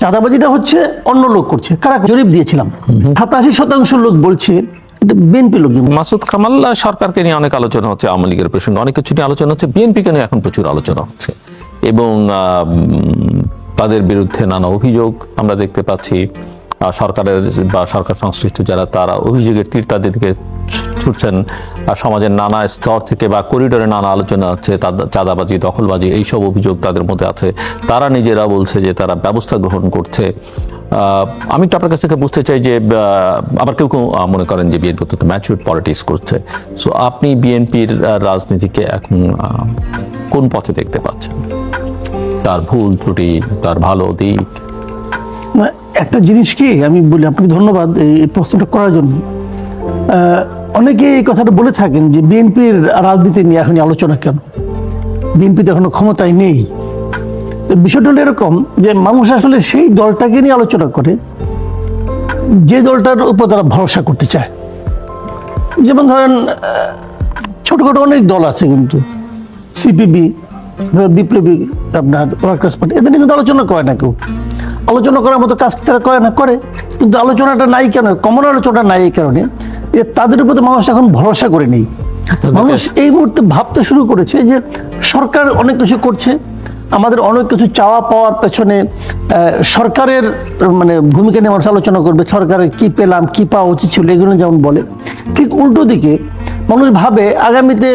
চাঁদাবাজিটা হচ্ছে অন্য লোক করছে। কারা জরিপ দিয়েছিলাম। সাতাশি শতাংশ লোক বলছে বিএনপি লোকজন মাসুদ কামাল সরকারকে নিয়ে অনেক আলোচনা হচ্ছে, আওয়ামী লীগের প্রসঙ্গে অনেক কিছু নিয়ে আলোচনা হচ্ছে, বিএনপিকে নিয়ে এখন প্রচুর আলোচনা হচ্ছে। এবং তাদের বিরুদ্ধে নানা অভিযোগ আমরা দেখতে পাচ্ছি। সরকারের বা সরকার সংশ্লিষ্ট যারা তারা অভিযোগের তীর তাদের ছুটছেন, আর সমাজের নানা স্তর থেকে বা করিডোরে নানা আলোচনা আছে চাঁদাবাজি, দখলবাজি, এইসব অভিযোগ তাদের মধ্যে আছে। তারা নিজেরা বলছে যে তারা ব্যবস্থা গ্রহণ করছে। আমি একটু আপনার কাছ থেকে বুঝতে চাই যে আবার কেউ কেউ মনে করেন যে বিএনপি অত্যন্ত ম্যাচিউর পলিটিক্স করছে। সো আপনি বিএনপির রাজনীতিকে এখন কোন পথে দেখতে পাচ্ছেন? তার ভুল ত্রুটি, তার ভালো দিক একটা জিনিস কি, আমি বলি, আপনাকে ধন্যবাদ এই প্রশ্নটা করার জন্য। অনেকে এই কথাটা বলে থাকেন যে বিএনপির রাজনীতি নিয়ে এখন আলোচনা কেন? বিএনপি তো এখনও ক্ষমতায় নেই। বিষয়টা হলো এরকম যে মানুষ আসলে সেই দলটাকে নিয়ে আলোচনা করে, যে দলটার উপর তারা ভরসা করতে চায়। যেমন ধরেন ছোটখাটো অনেক দল আছে কিন্তু, সিপিবি, বিপ্লবী আপনার ওয়ার্কার্স পার্টি, এদের নিয়ে কিন্তু আলোচনা করে না কেউ। আলোচনা করার মতো কাজ তারা করে না? করে। কিন্তু আলোচনাটা নাই কেন? কমন আলোচনা নাই এই কারণে যে তাদের উপর মানুষ এখন ভরসা করে নেই। মানুষ এই মুহূর্তে ভাবতে শুরু করেছে যে সরকার অনেক কিছু করছে আমাদের অনেক কিছু চাওয়া পাওয়ার পেছনে সরকারের মানে ভূমিকা নিয়ে মানুষ আলোচনা করবে সরকারের কি পেলাম কি পাওয়া উচিত ছিল এগুলো যেমন বলে। ঠিক উল্টো দিকে মানুষ ভাবে আগামীতে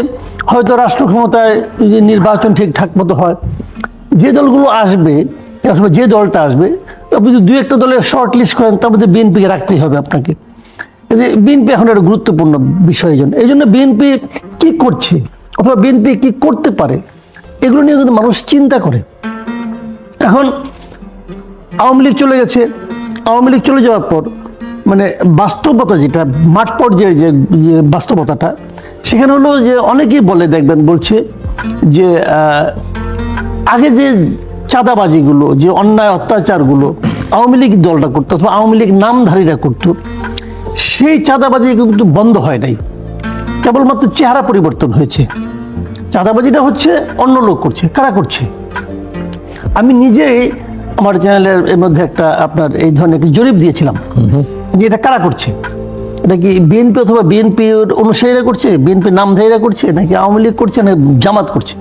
হয়তো রাষ্ট্র ক্ষমতায় যদি নির্বাচন ঠিকঠাক মতো হয় যে দলগুলো আসবে অথবা যে দলটা আসবে, আপনি যদি দু একটা দলের শর্ট লিস্ট করেন, তার মধ্যে বিএনপিকে রাখতেই হবে আপনাকে। বিএনপি এখন একটা গুরুত্বপূর্ণ বিষয় জন্য। এই জন্য বিএনপি কি করছে অথবা বিএনপি কি করতে পারে, এগুলো নিয়ে কিন্তু মানুষ চিন্তা করে। এখন আওয়ামী লীগ চলে গেছে। আওয়ামী লীগ চলে যাওয়ার পর মানে বাস্তবতা যেটা, মাঠ পর্যায়ে যে বাস্তবতাটা, সেখানে হলো যে অনেকেই বলে, দেখবেন বলছে যে আগে যে চাঁদাবাজিগুলো, যে অন্যায় অত্যাচারগুলো আওয়ামী লীগ দলটা করতো অথবা আওয়ামী লীগ নামধারীরা করতো, সেই চাঁদাবাজি কিন্তু বন্ধ হয় নাই। কেবলমাত্র চেহারা পরিবর্তন হয়েছে। চাঁদাবাজিটা হচ্ছে অন্য লোক করছে, কারা করছে? আমি নিজেই আমার চ্যানেলের এর মধ্যে একটা আপনার এই ধরনের জরিপ দিয়েছিলাম। যে এটা কারা করছে? এটা কি বিএনপি অথবা বিএনপি অনুসারীরা করছে বিএনপি নামধারীরা করছে, নাকি আওয়ামী লীগ করছে না জামাত করছে?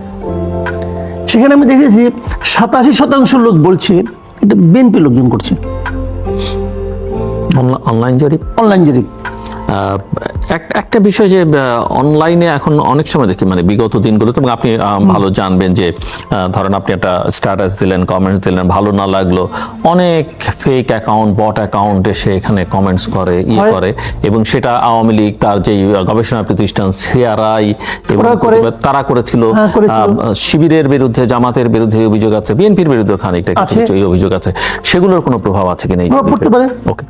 সেখানে আমি দেখেছি সাতাশি শতাংশ লোক বলছে এটা বিএনপি লোকজন করছে। অনলাইন জরিপ? অনলাইন জরিপ। একটা বিষয় যে অনলাইনে এখন অনেক সময় দেখি মানে বিগত দিনগুলোতে এবং আপনি ভালো জানবেন যে ধরেন আপনি একটা স্ট্যাটাস দিলেন কমেন্টস দিলেন ভালো না লাগল অনেক ফেক অ্যাকাউন্ট বট অ্যাকাউন্ট এসে এখানে কমেন্টস করে ই করে এবং সেটা আওয়ামী লীগ তার যেই গবেষণা প্রতিষ্ঠান সিআরআই তারা করেছিল হ্যাঁ, শিবিরের বিরুদ্ধে জামাতের বিরুদ্ধে অভিযোগ আছে বিএনপির বিরুদ্ধে খানিকটা কিছু অভিযোগ আছে সেগুলোর কোনো প্রভাব আছে কিনা পড়তে পারে। ওকে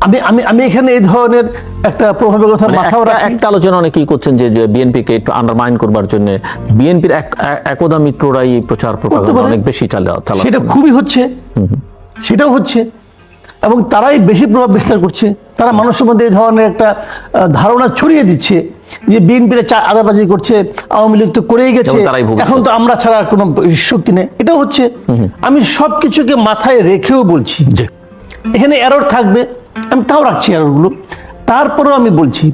আমি আমি আমি এখানে এই ধরনের একটা প্রভাবের কথা মানে মাথাও একটা- রাখি। একটা আলোচনা অনেকেই করছেন যে বিএনপিকে একটু আন্ডারমাইন করবার জন্য। বিএনপির একদা মিত্ররাই প্রচার প্রপাগান্ডা অনেক বেশি চালা সেটা খুবই হচ্ছে। সেটাও হচ্ছে। এবং তারাই বেশি প্রভাব বিস্তার করছে। তারা মানুষের মধ্যে এই ধরনের একটা ধারণা ছড়িয়ে দিচ্ছে যে বিএনপির আদাবাজি করছে আওয়ামী লীগ তো করেই গেছে। এখন তো আমরা ছাড়া আর কোনো শক্তি নেই। এটাও হচ্ছে। আমি সব কিছুকে মাথায় রেখেও বলছি। জি। এখানে এরর থাকবে। আমি তাও রাখছি এররগুলো তারপরেও আমি বলছি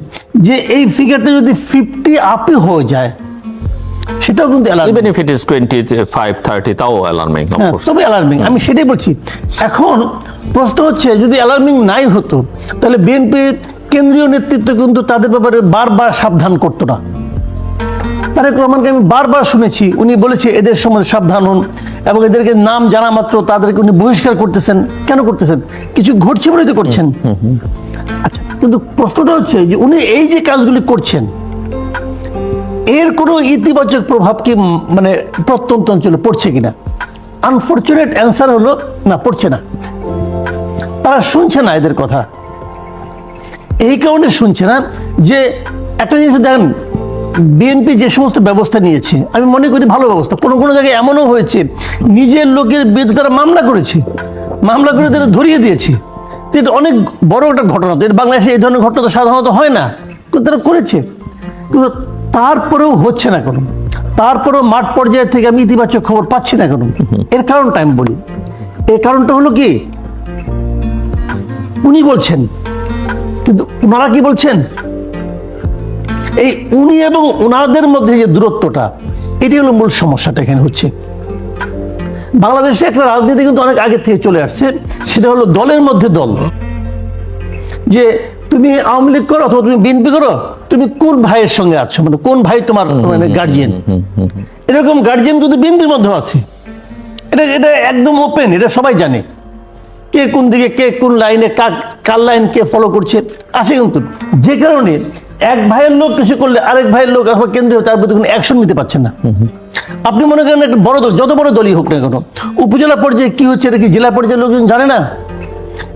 যে এই ফিগারটা যদি ফিফটি আপে হয়ে যায় সেটাও কিন্তু। Even if it is twenty five thirty তাও অ্যালার্মিং তবে অ্যালার্মিং আমি সেটাই বলছি। এখন প্রশ্ন হচ্ছে যদি অ্যালার্মিং নাই হতো তাহলে বিএনপির কেন্দ্রীয় নেতৃত্ব কিন্তু তাদের ব্যাপারে বারবার সাবধান করতো না। তারেক রহমানকে আমি বারবার শুনেছি। উনি বলেছে এদের সম্বন্ধে সাবধান হন এবং এদেরকে নাম জানা মাত্র তাদেরকে উনি বহিষ্কার করতেছেন। কেন করতেছেন? কিছু ঘটছে বলেই তো করছেন। আচ্ছা কিন্তু প্রশ্নটা হচ্ছে যে উনি এই যে কাজগুলি করছেন এর কোনো ইতিবাচক প্রভাব কি মানে প্রত্যন্ত অঞ্চলে পড়ছে কিনা? আনফর্চুনেট অ্যান্সার হলো না পড়ছে না। তারা শুনছে না এদের কথা। এই কারণে শুনছে না যে একটা জিনিস দেখেন বিএনপি যে সমস্ত ব্যবস্থা নিয়েছে, আমি মনে করি ভালো ব্যবস্থা। কোনো কোনো জায়গায় এমনও হয়েছে, নিজের লোকের বিরুদ্ধে তারা মামলা করেছে। মামলা করে তারা ধরিয়ে দিয়েছে। এটা অনেক বড় একটা ঘটনা তো। এর বাংলাদেশে এই ধরনের ঘটনা তো সাধারণত হয় না। কিন্তু তারা করেছে। কিন্তু তারপরেও হচ্ছে না কোনো। তারপরেও মাঠ পর্যায়ে থেকে আমি ইতিবাচক খবর পাচ্ছি না কেন। এর কারণটা আমি বলি। এর কারণটা হলো কি? উনি বলছেন, কিন্তু ওনারা কি বলছেন? এই উনি এবং ওনাদের মধ্যে যে দূরত্বটা এটি হলো মূল সমস্যাটা এখানে হচ্ছে। বাংলাদেশে একটা রাজনীতি কিন্তু অনেক আগে থেকে চলে আসছে সেটা হলো দলের মধ্যে দল। যে তুমি আওয়ামী লীগ করো অথবা তুমি বিএনপি করো তুমি কোন ভাইয়ের সঙ্গে আছো? মানে কোন ভাই তোমার মানে গার্জিয়ান এরকম গার্জিয়ান কিন্তু বিএনপির মধ্যেও আছে। এটা এটা একদম ওপেন এটা সবাই জানে। কে কোন দিকে কে কোন লাইনে কার কার লাইন কে ফলো করছে আছে কিন্তু। যে কারণে এক ভাইয়ের লোক কিছু করলে আরেক ভাইয়ের লোক অথবা কেন্দ্রীয় তার প্রতি কোনো অ্যাকশন নিতে পারছে না। আপনি মনে করেন একটা বড় দল যত বড় দলই হোক না কেন উপজেলা পর্যায়ে কি হচ্ছে এটা কি জেলা পর্যায়ের লোকজন জানে না?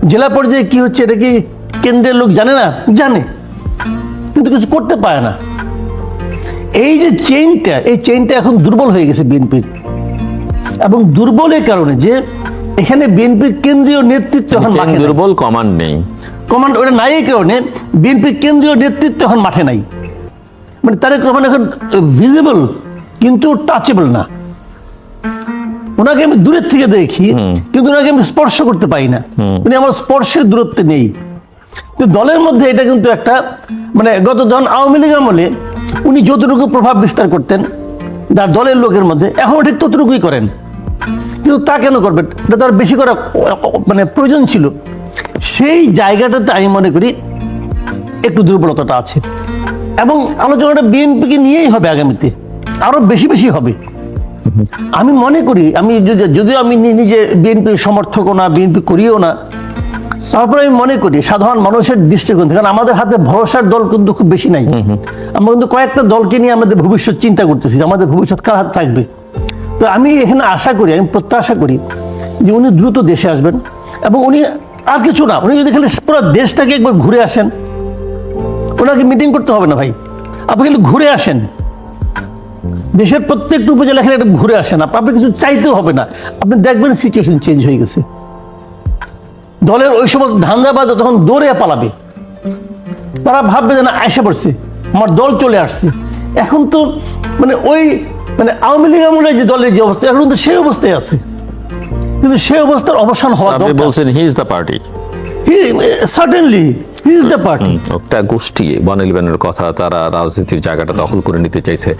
জেলা পর্যায়ে কি হচ্ছে এটা কি কেন্দ্রের লোক জানে না? জানে। কিন্তু কিছু করতে পারে না। এই যে চেইনটা এই চেইনটা এখন দুর্বল হয়ে গেছে বিএনপির এবং দুর্বলের কারণে যে এখানে বিএনপির কেন্দ্রীয় নেতৃত্ব এখন। দুর্বল কমান্ড নেই। কমান্ড ওটা নাই কারণে বিএনপির কেন্দ্রীয় নেতৃত্ব এখন মাঠে নাই। মানে তারেক রহমান এখন ভিজিবল কিন্তু টাচেবল না। ওনাকে আমি দূরের থেকে দেখি কিন্তু ওনাকে আমি স্পর্শ করতে পারি না। মানে আমার স্পর্শের দূরত্ব নেই। দলের মধ্যে এটা কিন্তু একটা মানে গত যখন আওয়ামী লীগ আমলে উনি যতটুকু প্রভাব বিস্তার করতেন তার দলের লোকের মধ্যে এখন ঠিক ততটুকুই করেন। কিন্তু তা কেন করবেন? এটা তো আর বেশি করা মানে প্রয়োজন ছিল। সেই জায়গাটাতে আমি মনে করি একটু দুর্বলতাটা আছে। এবং আলোচনাটা বিএনপিকে নিয়েই হবে আগামীতে। আরও বেশি বেশি হবে। আমি মনে করি আমি যদি- যদিও আমি নিজে বিএনপির সমর্থকও না বিএনপি করিও না তারপরে আমি মনে করি সাধারণ মানুষের দৃষ্টিকোণ থেকে কারণ আমাদের হাতে ভরসার দল কিন্তু খুব বেশি নাই। আমরা কিন্তু কয়েকটা দলকে নিয়ে আমাদের ভবিষ্যৎ চিন্তা করতেছি যে আমাদের ভবিষ্যৎ কার হাতে থাকবে। তো আমি এখানে আশা করি আমি প্রত্যাশা করি যে উনি দ্রুত দেশে আসবেন এবং উনি আর কিছু না, উনি যদি খালি পুরো দেশটাকে একবার ঘুরে আসেন, ওনাকে মিটিং করতে হবে না ভাই। আপনি খালি ঘুরে আসেন। দেশের প্রত্যেকটা উপজেলা এখানে একটু ঘুরে আসেন, আপ- আপনি কিছু চাইতেও হবে না। আপনি দেখবেন সিচুয়েশন চেঞ্জ হয়ে গেছে। দলের ওই সমস্ত ধান্দাবাজ তখন দৌড়ে পালাবে। তারা ভাববে যে না, আয়সা পড়ছে, আমার দল চলে আসছে। এখন তো মানে ওই মানে আওয়ামী লীগ আমলে যে দলের যে অবস্থা, এখন তো সেই অবস্থায় আছে। কিন্তু সেই অবস্থার অবসান হওয়া আপনি বলছেন he is the party certainly he is the party একটা গোষ্ঠী ওয়ান ইলেভেনের কথা তারা রাজনীতির জায়গাটা দখল করে নিতে চাইছে।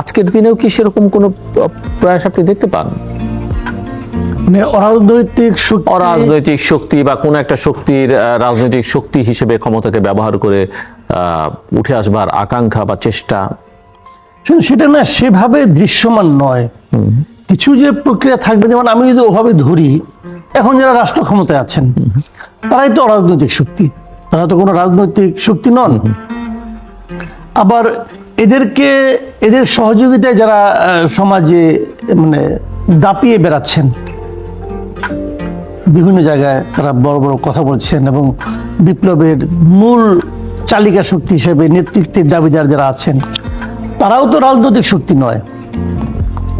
আজকের দিনেও কি সেরকম কোনো প্রয়াস আপনি দেখতে পান? মানে অরাজনৈতিক শক্তি অরাজনৈতিক শক্তি বা কোনো একটা শক্তির রাজনৈতিক শক্তি হিসেবে ক্ষমতাকে ব্যবহার করে আহ, উঠে আসবার আকাঙ্ক্ষা বা চেষ্টা? সেটা না সেভাবে দৃশ্যমান নয়। কিছু যে প্রক্রিয়া থাকবে, যেমন আমি যদি ওভাবে ধরি, এখন যারা রাষ্ট্র ক্ষমতায় আছেন, তারাই তো অরাজনৈতিক শক্তি। তারা তো কোনো রাজনৈতিক শক্তি নন। আবার এদেরকে, এদের সহযোগিতায় যারা সমাজে মানে দাপিয়ে বেড়াচ্ছেন, বিভিন্ন জায়গায় তারা বড় বড় কথা বলছেন এবং বিপ্লবের মূল চালিকা শক্তি হিসেবে নেতৃত্বের দাবিদার যারা আছেন, তারাও তো রাজনৈতিক শক্তি নয়।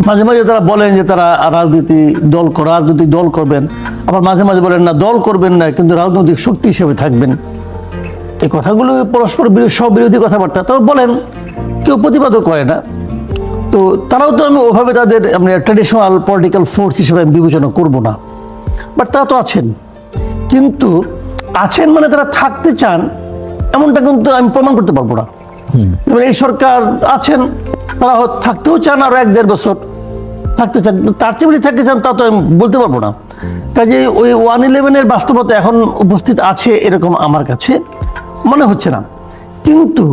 মাঝে মাঝে তারা বলেন যে তারা রাজনীতি দল করা, রাজনৈতিক দল করবেন। আবার মাঝে মাঝে বলেন, না, দল করবেন না, কিন্তু রাজনৈতিক শক্তি হিসেবে থাকবেন। এই কথাগুলো পরস্পর বিরোধী বিরোধী কথাবার্তা তবে বলেন, কেউ প্রতিবাদও করে না। তো তারাও তো আমি ওভাবে তাদের আমি ট্রেডিশনাল পলিটিক্যাল ফোর্স হিসেবে আমি বিবেচনা করব না। বাট তারা তো আছেন। কিন্তু আছেন মানে তারা থাকতে চান, এমনটা কিন্তু আমি প্রমাণ করতে পারব না। এই সরকার আছেন, তারা থাকতেও চান আরও এক দেড় বছর। থাকতে চান, তার চেয়ে থাকতে চান তা তো আমি বলতে পারব না। কাজে ওই ওয়ান ইলেভেনের বাস্তবতা এখন উপস্থিত আছে এরকম আমার কাছে মনে হচ্ছে না। কিন্তু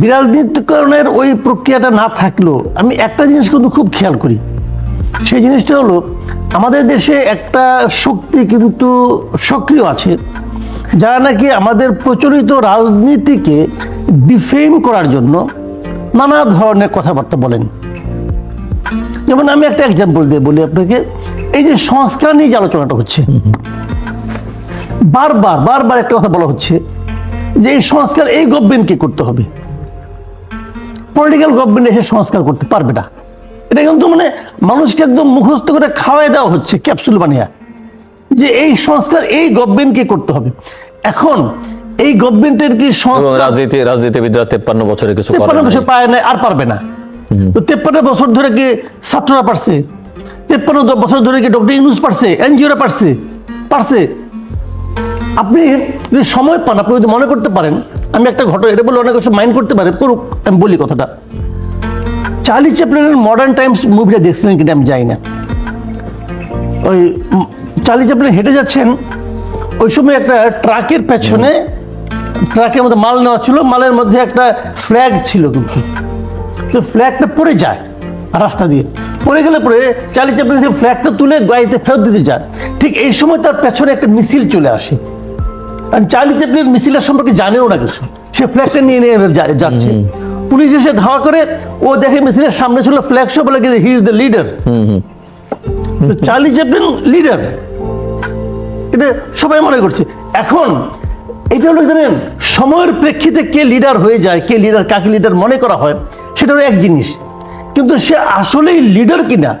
বিরাজনীতিকরণের ওই প্রক্রিয়াটা না থাকলেও আমি একটা জিনিস কিন্তু খুব খেয়াল করি। সেই জিনিসটা হলো, আমাদের দেশে একটা শক্তি কিন্তু সক্রিয় আছে। যারা নাকি আমাদের প্রচলিত রাজনীতিকে ডিফেম করার জন্য নানা ধরনের কথাবার্তা বলেন। যেমন আমি একটা এক্সাম্পল দিয়ে বলি আপনাকে, এই যে সংস্কার নিয়ে যে আলোচনাটা হচ্ছে, বারবার বারবার একটা কথা বলা হচ্ছে যে এই সংস্কার, এই গভর্নমেন্টকে করতে হবে। পলিটিক্যাল গভর্নমেন্ট এসে সংস্কার করতে পারবে না। এটা কিন্তু মানে মানুষকে একদম মুখস্থ করে খাওয়াই দেওয়া হচ্ছে ক্যাপসুল বানিয়ে। যে এই সংস্কার এই গভর্নমেন্টকে করতে হবে? এখন এই গভর্নমেন্টের কি রাজনীতি রাজনীতিবিদরা তেপ্পান্ন বছরে কিছু তেপ্পান্ন বছর পায় না আর পারবে না। তো তেপ্পান্ন বছর ধরে কি ছাত্ররা পারছে? তেপ্পান্ন বছর ধরে কি ডক্টর ইউনুস পারছে? এনজিওরা পারছে? পারছে। আপনি যদি সময় পান আপনি যদি মনে করতে পারেন আমি একটা ঘটনা এটা বলে অনেক কিছু মাইন্ড করতে পারে করুক আমি বলি কথাটা। চার্লি চ্যাপলিনের মডার্ন টাইমস মুভিটা দেখছিলেন কিনা আমি যাই না। ওই চার্লি চ্যাপলিন হেঁটে যাচ্ছেন ওই সময় একটা ট্রাকের পেছনে ট্রাকের মধ্যে মাল নেওয়া ছিল মালের মধ্যে একটা ফ্ল্যাগ ছিল কিন্তু। তো ফ্ল্যাগটা পড়ে যায় রাস্তা দিয়ে। পড়ে গেলে পরে চার্লি চ্যাপলিন সেই ফ্ল্যাগটা তুলে গাড়িতে ফেরত দিতে যায় ঠিক এই সময় তার পেছনে একটা মিছিল চলে আসে। আর চার্লি চ্যাপলিন মিছিলের সম্পর্কে জানেও না কিছু। সে ফ্ল্যাগটা নিয়ে নিয়ে যা- যাচ্ছে। পুলিশ এসে ধাওয়া করে ও দেখে মিছিলের সামনে ছিল ফ্ল্যাগ শো বলে he is the leader Charlie Chaplin leader. এটা সবাই মনে করছে। এখন এটা হলো জানেন সময়ের প্রেক্ষিতে কে লিডার হয়ে যায় কে লিডার কাকে লিডার মনে করা হয় সেটা হলো এক জিনিস। কিন্তু সে আসলেই লিডার কিনা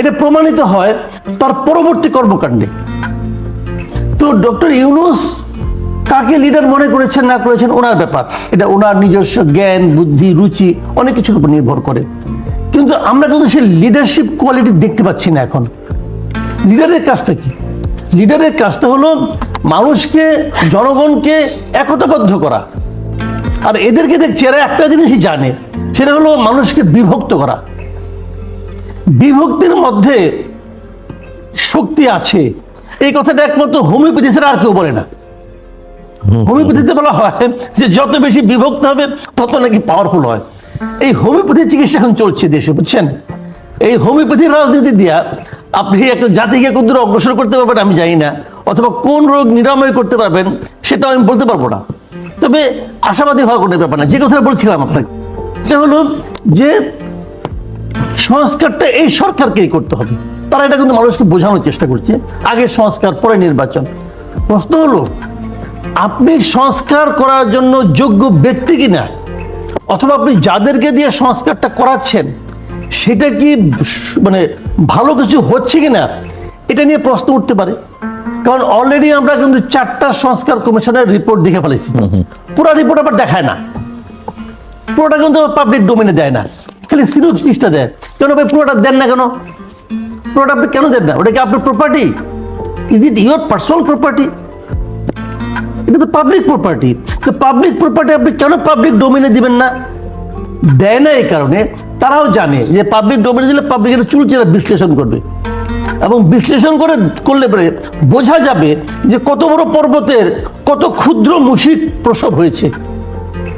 এটা প্রমাণিত হয় তার পরবর্তী কর্মকাণ্ডে। তো ডক্টর ইউনুস কাকে লিডার মনে করেছেন না করেছেন ওনার ব্যাপার। এটা ওনার নিজস্ব জ্ঞান বুদ্ধি রুচি অনেক কিছুর উপর নির্ভর করে। কিন্তু আমরা কিন্তু সেই লিডারশিপ কোয়ালিটি দেখতে পাচ্ছি না এখন। লিডারের কাজটা কি? লিডারের কাজটা হলো মানুষকে জনগণকে একতাবদ্ধ করা। আর এদেরকে দেখছি এরা একটা জিনিসই জানে সেটা হলো মানুষকে বিভক্ত করা। বিভক্তির মধ্যে শক্তি আছে। এই কথাটা একমাত্র হোমিওপ্যাথি ছাড়া আর কেউ বলে না। হোমিওপ্যাথিতে বলা হয় যে যত বেশি বিভক্ত হবে তত নাকি পাওয়ারফুল হয়। এই হোমিওপ্যাথি চিকিৎসা এখন চলছে দেশে, বুঝছেন? এই হোমিওপ্যাথির রাজনীতি দিয়া আপনি একটা জাতিকে কত দূর অগ্রসর করতে পারবেন আমি জানি না, অথবা কোন রোগ নিরাময় করতে পারবেন সেটা আমি বলতে পারব না। তবে আশাবাদী হওয়ার কোনো ব্যাপার না, যে কথা বলছিলাম আপনাকে, সেটা হলো যে সংস্কারটা এই সরকারকেই করতে হবে। তারা এটা কিন্তু মানুষকে বোঝানোর চেষ্টা করছে, আগে সংস্কার, পরে নির্বাচন। প্রশ্ন হলো, আপনি সংস্কার করার জন্য যোগ্য ব্যক্তি কিনা? অথবা আপনি যাদেরকে দিয়ে সংস্কারটা করাচ্ছেন সেটা কি মানে ভালো কিছু হচ্ছে কিনা এটা নিয়ে প্রশ্ন উঠতে পারে। কারণ অলরেডি আমরা কিন্তু চারটা সংস্কার কমিশনের রিপোর্ট দেখে ফেলেছি। পুরো রিপোর্ট আবার দেখায় না। পুরোটা কিন্তু পাবলিক ডোমেনে দেয় না খালি সিনোপসিসটা দেয়। কেন ভাই পুরোটা দেন না কেন? পুরোটা আপনি কেন দেন না? ওটা কি আপনার property is it your personal property এটা তো পাবলিক প্রপার্টি তো পাবলিক প্রপার্টি আপনি কেন পাবলিক ডোমেনে দিবেন না? দেয় না এই কারণে। তারাও জানে যে পাবলিক ডোমেনে দিলে পাবলিক এটা চুলচেরা বিশ্লেষণ করবে। এবং বিশ্লেষণ করে করলে পরে বোঝা যাবে যে কত বড় পর্বতের কত ক্ষুদ্র মুশিক প্রসব হয়েছে।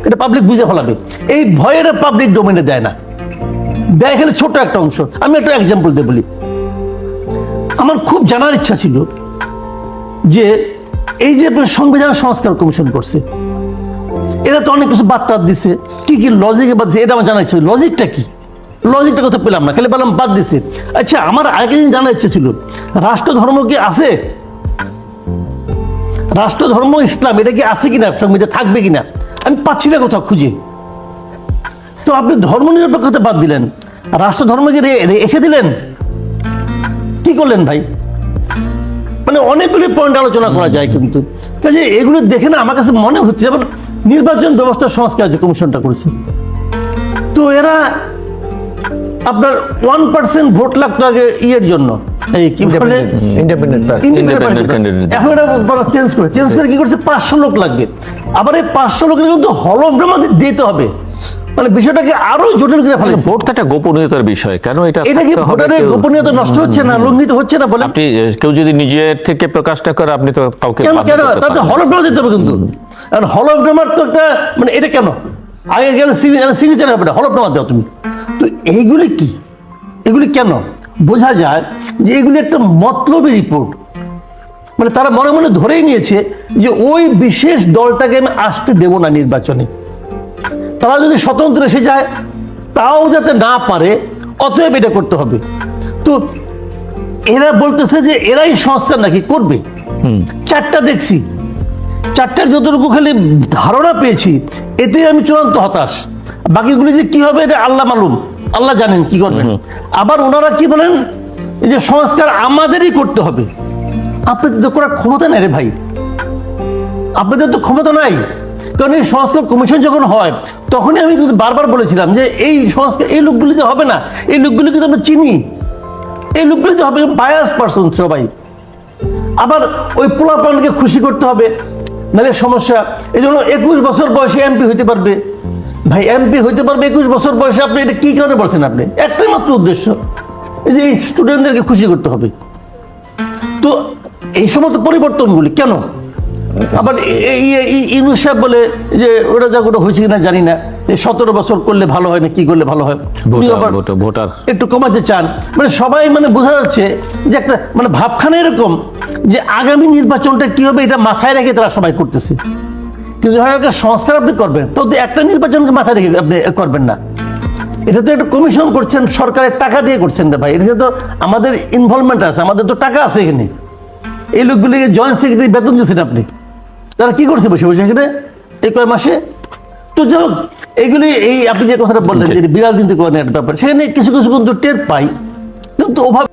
এটা পাবলিক বুঝে ফেলাবে। এই ভয়ের পাবলিক ডোমেনে দেয় না। দেয় এখানে ছোট একটা অংশ। আমি একটা এক্সাম্পল দিয়ে বলি। আমার খুব জানার ইচ্ছা ছিল যে এই যে আপনার সংবিধান সংস্কার কমিশন করছে, এরা তো অনেক কিছু বার্তা দিছে। কি কি লজিকে বাদ এটা আমার জানা ইচ্ছা লজিকটা কি? লজিকটা কথা পেলাম না? খালি পেলাম, বাদ দিছে। আচ্ছা আমার আগে দিন জানার ইচ্ছে ছিল। রাষ্ট্র ধর্ম কি আছে? রাষ্ট্র ধর্ম ইসলাম, এটা কি আছে কিনা? সংবিধান থাকবে কিনা? আমি পাচ্ছি না কোথাও খুঁজে। তো আপনি ধর্ম নিরপেক্ষতা বাদ দিলেন। রাষ্ট্র ধর্মকে রেখে দিলেন? কি করলেন ভাই? মানে অনেকগুলি পয়েন্ট আলোচনা করা যায় কিন্তু। কাজে এগুলো দেখে না আমার কাছে মনে হচ্ছে যেমন নির্বাচন ব্যবস্থা সংস্কার যে কমিশনটা করেছে। তো এরা আপনার ওয়ান পার্সেন্ট ভোট লাগতো আগে ইয়ের জন্য। এই কি বলে? Independent Independent candidate। এখন এটা চেঞ্জ করে। চেঞ্জ করে কি করছে? পাঁচশো লোক লাগবে। আবার এই পাঁচশো লোকের কিন্তু হলফনামা দিতে হবে। মানে বিষয়টাকে আরও জটিল করে ফেলেছে। ভোট তো একটা গোপনীয়তার বিষয় কেন এটা এটা কি ভোটারের গোপনীয়তা নষ্ট হচ্ছে না লঙ্ঘিত হচ্ছে না বলে? আপনি কেউ যদি নিজের থেকে প্রকাশটা করে আপনি তো কাউকে কেন কেন? তাতে। হলফনামা দিতে হবে কিন্তু। হলফনামার তো একটা মানে এটা কেন? আগে গেলে সিগনেচার হবে না হলফনামা দাও তুমি। তো এইগুলি কি? এগুলি কেন? বোঝা যায় যে এগুলি একটা মতলবী রিপোর্ট মানে তারা মনে মনে ধরেই নিয়েছে যে ওই বিশেষ দলটাকে আমি আসতে দেব না নির্বাচনে। তারা যদি স্বতন্ত্র এসে যায় তাও যাতে না পারে অতএব এটা করতে হবে। তো এরা বলতেছে যে এরাই সংস্কার নাকি করবে? চারটা দেখছি। চারটার যতটুকু খালি ধারণা পেয়েছি এতে আমি চূড়ান্ত হতাশ। বাকিগুলি যে কি হবে এটা আল্লাহ মালুম। আল্লাহ জানেন কি করবেন আবার ওনারা কি বলেন? এই যে সংস্কার আমাদেরই করতে হবে। আপনাদের তো করার ক্ষমতা নেই রে ভাই। আপনাদের তো ক্ষমতা নাই। কারণ এই সংস্কার কমিশন যখন হয়, তখনই আমি কিন্তু বারবার বলেছিলাম যে এই সংস্কার, এই লোকগুলি তো হবে না, এই লোকগুলি কিন্তু আমরা চিনি। এই লোকগুলি তো হবে বায়াস পার্সন সবাই। আবার ওই পোলাপানকে খুশি করতে হবে, নাহলে সমস্যা। এই জন্য একুশ বছর বয়সে এমপি হইতে পারবে। ভাই এমপি হইতে পারবে একুশ বছর বয়সে, আপনি এটা কি কারণে বলছেন আপনি? একটাই মাত্র উদ্দেশ্য, এই যে এই স্টুডেন্টদেরকে খুশি করতে হবে। তো এই সমস্ত পরিবর্তনগুলি কেন? আবার এই ইউনুস সাহেব বলে যে ওটা যা ওটা হয়েছে কিনা জানি না। সতেরো বছর করলে ভালো হয় না কি করলে ভালো হয়? ভোটার একটু কমাতে চান। মানে সবাই মানে বোঝা যাচ্ছে যে একটা মানে ভাবখানা এরকম যে আগামী নির্বাচনটা কি হবে এটা মাথায় রেখে তারা সবাই করতেছে। কিন্তু যখন একটা সংস্কার আপনি করবেন তো একটা নির্বাচনকে মাথায় রেখে আপনি করবেন না। এটা তো একটা কমিশন করছেন সরকারের টাকা দিয়ে করছেন রে ভাই। এটা তো আমাদের ইনভলভমেন্ট আছে আমাদের তো টাকা আছে এখানে। এই লোকগুলিকে জয়েন্ট সেক্রেটারি বেতন দিয়েছেন আপনি। তারা কি করছে বসে বসে এখানে? এই কয় মাসে? তো যাই হোক এইগুলি এই আপনি যে কথাটা বললেন যে বিড়াল কিন্তু একটা ব্যাপার সেখানে কিছু কিছু কিন্তু টের পাই। কিন্তু ওভাবে